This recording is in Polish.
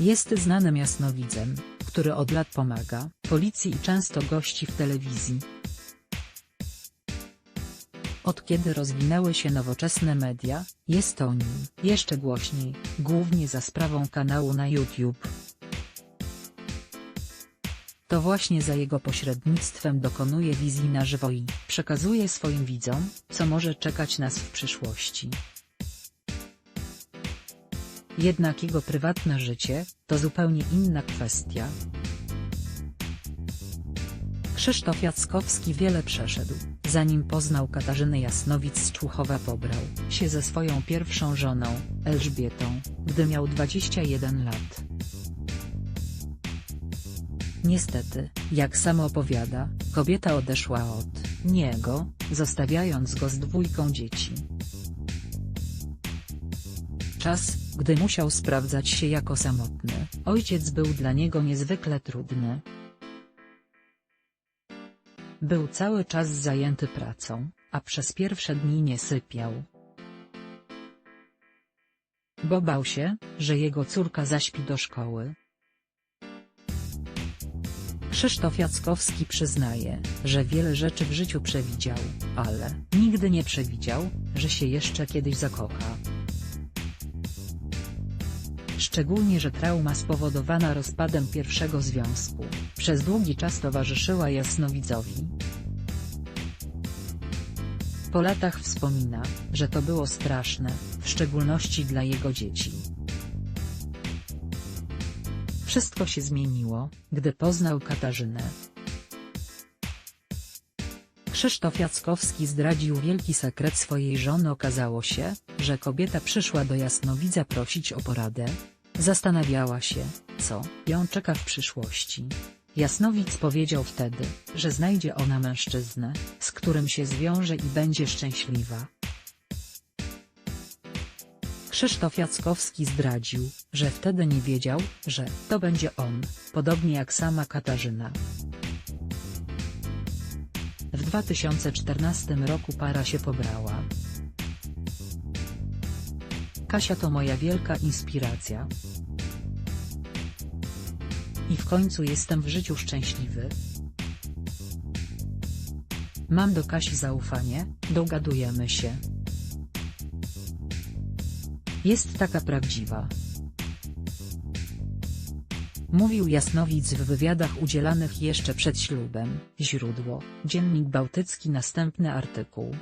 Jest znanym jasnowidzem, który od lat pomaga policji i często gości w telewizji. Od kiedy rozwinęły się nowoczesne media, jest o nim jeszcze głośniej, głównie za sprawą kanału na YouTube. To właśnie za jego pośrednictwem dokonuje wizji na żywo i przekazuje swoim widzom, co może czekać nas w przyszłości. Jednak jego prywatne życie, to zupełnie inna kwestia. Krzysztof Jackowski wiele przeszedł, zanim poznał Katarzynę Jasnowic z Człuchowa pobrał się ze swoją pierwszą żoną, Elżbietą, gdy miał 21 lat. Niestety, jak sam opowiada, kobieta odeszła od niego, zostawiając go z dwójką dzieci. Czas, gdy musiał sprawdzać się jako samotny, ojciec był dla niego niezwykle trudny. Był cały czas zajęty pracą, a przez pierwsze dni nie sypiał. Bo bał się, że jego córka zaśpi do szkoły. Krzysztof Jackowski przyznaje, że wiele rzeczy w życiu przewidział, ale nigdy nie przewidział, że się jeszcze kiedyś zakocha. Szczególnie, że trauma spowodowana rozpadem pierwszego związku, przez długi czas towarzyszyła jasnowidzowi. Po latach wspomina, że to było straszne, w szczególności dla jego dzieci. Wszystko się zmieniło, gdy poznał Katarzynę. Krzysztof Jackowski zdradził wielki sekret swojej żony okazało się, że kobieta przyszła do Jasnowidza prosić o poradę. Zastanawiała się, co ją czeka w przyszłości. Jasnowidz powiedział wtedy, że znajdzie ona mężczyznę, z którym się zwiąże i będzie szczęśliwa. Krzysztof Jackowski zdradził, że wtedy nie wiedział, że to będzie on, podobnie jak sama Katarzyna. W 2014 roku para się pobrała. Kasia to moja wielka inspiracja. I w końcu jestem w życiu szczęśliwy. Mam do Kasi zaufanie, dogadujemy się. Jest taka prawdziwa. Mówił Jasnowidz w wywiadach udzielanych jeszcze przed ślubem. Źródło, Dziennik Bałtycki Następny artykuł.